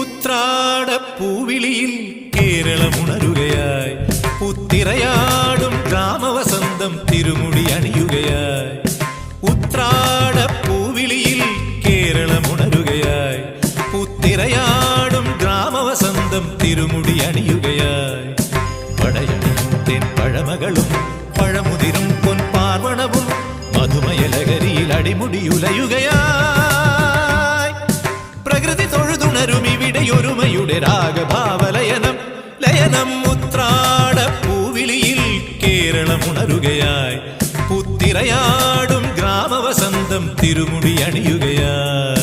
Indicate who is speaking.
Speaker 1: ഉത്രാട പൂവിളിയിൽ കേരളമുണരുകയായി പുത്തിറയാടും ഗ്രാമവസന്തം തിരുമുടി അണിയുകയായി. ഉത്രാട പൂവിളിയിൽ കേരളമുണരുകയായി പുത്തിറയാടും ഗ്രാമവസന്തം തിരുമുടി അണിയുകയായി. പടയണിയും then പഴമകളും പഴമുതിരും പൊൻപാർവണവും മധുമയലകരിയിൽ അടിമുടിയുലയുകയായി ഒരുമയുടെ രാഗഭാവലയനം ലയനം ഉത്രാട പൂവിളിയിൽ കേരളമുണരുകയായി. പുത്തിരയാടും ഗ്രാമവസന്തം തിരുമുടി അണിയുകയായി.